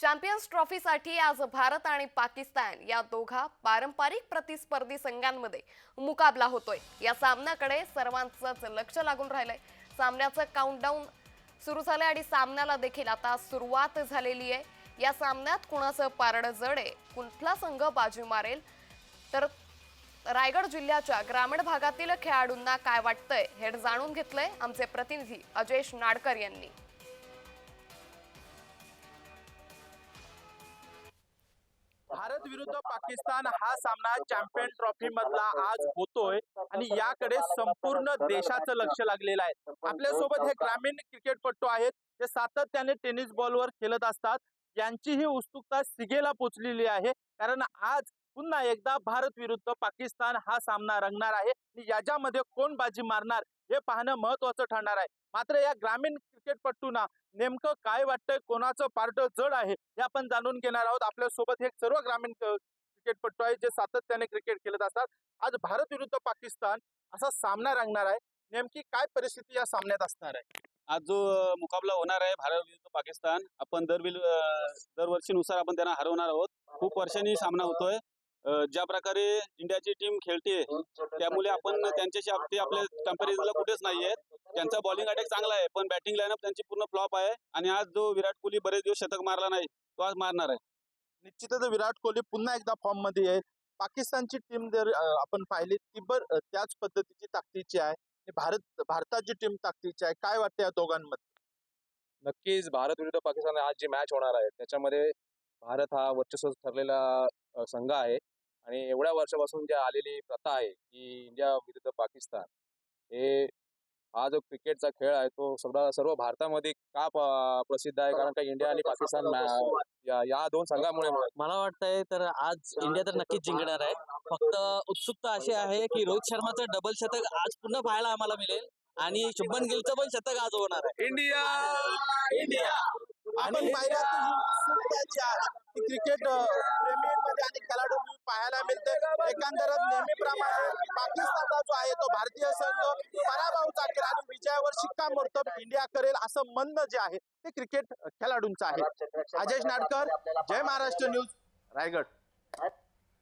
Champions ट्रॉफीसाठी आज भारत आणि पाकिस्तान या दोघा पारंपरिक प्रतिस्पर्धी संघांमध्ये मुकाबला होतोय. या सामन्याकडे सर्वांचंच लक्ष लागून राहिलंय. सामन्याचं काउंटडाऊन सुरू झालंय आणि सामन्याला देखील आता सुरुवात झालेली आहे. या सामन्यात कुणाचं पारडं जड आहे कुठला संघ बाजी मारेल तर रायगड जिल्ह्याच्या ग्रामीण भागातील खेळाडूंना काय वाटतंय हे जाणून घेतलंय आमचे प्रतिनिधी अजेश नाडकर यांनी. भारत विरुद्ध पाकिस्तान हा सामना चॅम्पियन ट्रॉफी मधला आज होतोय आणि याकडे संपूर्ण देशाचं लक्ष लागलेलं आहे. आपल्यासोबत हे ग्रामीण क्रिकेटपटू आहेत जे सातत्याने टेनिस बॉलवर खेळत असतात. यांची ही उत्सुकता सिगेला पोचलेली आहे. कारण आज पुन्हा एकदा भारत विरुद्ध पाकिस्तान हा सामना रंगणार आहे. आणि याच्यामध्ये कोण बाजी मारणार हे पाहणं महत्वाचं ठरणार आहे. मात्र या ग्रामीण क्रिकेटपटूंना नेमकं काय वाटतंय कोणाचं पार्ट जड आहे हे आपण जाणून घेणार आहोत. आपल्यासोबत हे सर्व ग्रामीण क्रिकेटपट्टू क्रिकेटपटू आहेत जे सातत्याने क्रिकेट खेळत असतात. आज भारत विरुद्ध पाकिस्तान असा सामना रंगणार आहे. नेमकी काय परिस्थिती या सामन्यात असणार आहे? आज जो मुकाबला होणार आहे भारत विरुद्ध पाकिस्तान आपण दरविल दरवर्षीनुसार आपण त्यांना हरवणार आहोत. खूप वर्षांनी सामना होतोय. ज्या प्रकारे इंडियाची टीम खेळते त्यामुळे आपण त्यांच्याशी ते आपल्या कंपॅरिझनला कुठेच नाही आहेत त्यांचा बॉलिंग अटॅक चांगला आहे पण बॅटिंग लाईनअप त्यांची पूर्ण फ्लॉप आहे. आणि आज जो विराट कोहली बरेच दिवस शतक मारला नाही तो आज मारणार आहे. निश्चितच विराट कोहली पुन्हा एकदा फॉर्ममध्ये आहे. पाकिस्तानची टीम जर आपण पाहिली ती बर त्याच पद्धतीची ताकदीची आहे. आणि भारत भारताची टीम ताकदीची आहे. काय वाटतं या दोघांमध्ये? नक्कीच भारत विरुद्ध पाकिस्तान आज जी मॅच होणार आहे त्याच्यामध्ये भारत हा वर्चस्व ठरलेला संघ आहे. आणि एवढ्या वर्षापासून जी आलेली प्रथा आहे की इंडिया विरुद्ध पाकिस्तान हे हा जो क्रिकेटचा खेळ आहे तो सगळा सर्व भारतामध्ये का प्रसिद्ध आहे? कारण का इंडिया आणि पाकिस्तान मॅ- या या दोन संघामुळे मला वाटतंय तर आज इंडिया तर नक्कीच जिंकणार आहे. फक्त उत्सुकता अशी आहे की रोहित शर्माचं डबल शतक आज पुन्हा पाहायला आम्हाला मिळेल आणि शुभमन गिलचं पण शतक आज होणार आहे. इंडिया! इंडिया! आपण पाहिलं ती क्रिकेट प्रेमीमध्ये आणि खेळाडूंनी पाहायला मिळते एकंदरच नेहमीप्रमाणे पाकिस्तानचा जो आहे तो भारतीय संघ पराभवाचा केला आणि विजयावर शिक्कामोर्तब इंडिया करेल असं म्हणणं जे आहे ते क्रिकेट खेळाडूंचं आहे. अजय नाडकर जय महाराष्ट्र न्यूज रायगड.